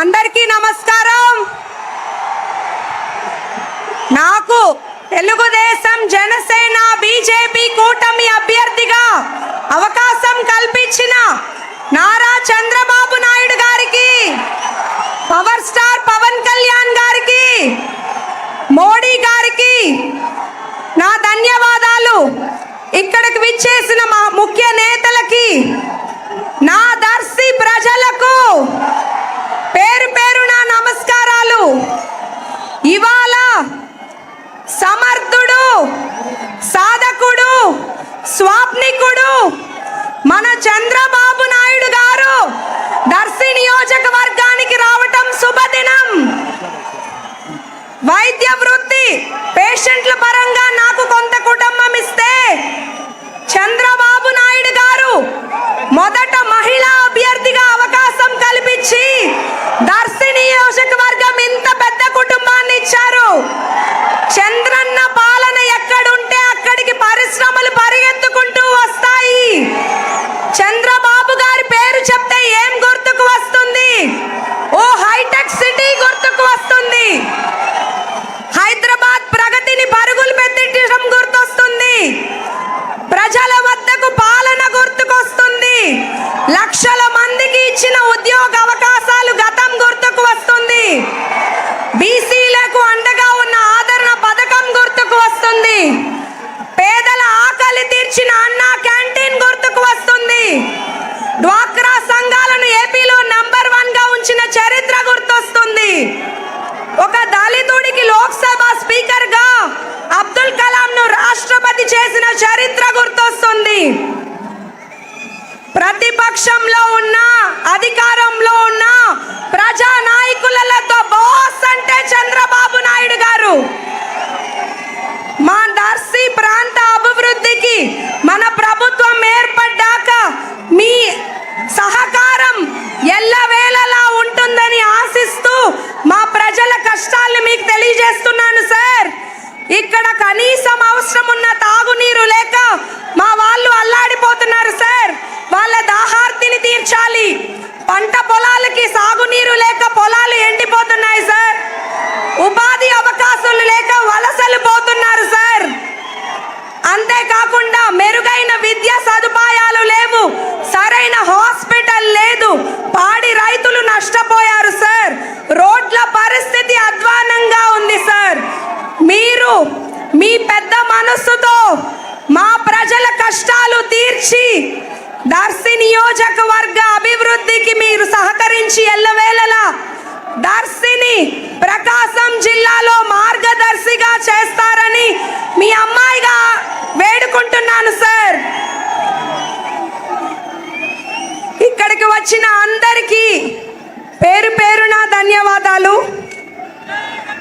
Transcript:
అందరికీ నమస్కారం. నాకు తెలుగుదేశం జనసేన బీజేపీ కూటమి అభ్యర్థిగా అవకాశం కల్పించిన నారా చంద్రబాబు నాయుడు గారికి పవర్ స్టార్ పవన్ కళ్యాణ్ గారికి మోడీ గారికి నా ధన్యవాదాలు. ఇక్కడికి విచ్చేసిన మా ముఖ్య నేతలకి నా దర్శి ప్రజలకు మన చంద్రబాబు నాయుడు గారు దర్శి నియోజకవర్గానికి రావటం శుభదినం. వైద్య వృత్తి పేషెంట్ల ఇచ్చిన అన్న క్యాంటీన్ గుర్తుకు వస్తుంది. డ్వాక్రా సంఘాలను ఏపీలో నంబర్ వన్గా ఉంచిన చరిత్ర గుర్తొస్తుంది. ఒక దళితుడికి లోక్సభ స్పీకర్గా అబ్దుల్ కలాం ను రాష్ట్రపతి చేసిన చరిత్ర గుర్తొస్తుంది. ప్రతిపక్షంలో ఉన్న అధికారంలో ఉన్న ప్రజా నాయకులతో బాస్ అంటే చంద్ర కష్టాలు తీర్చి దర్శి నియోజకవర్గ అభివృద్ధికి మీరు సహకరించి ఎల్లవేళలా దర్శిని ప్రకాశం జిల్లాలో మార్గదర్శిగా చేస్తారని మీ అమ్మాయిగా వేడుకుంటున్నాను సార్. ఇక్కడికి వచ్చిన అందరికీ పేరు పేరున ధన్యవాదాలు.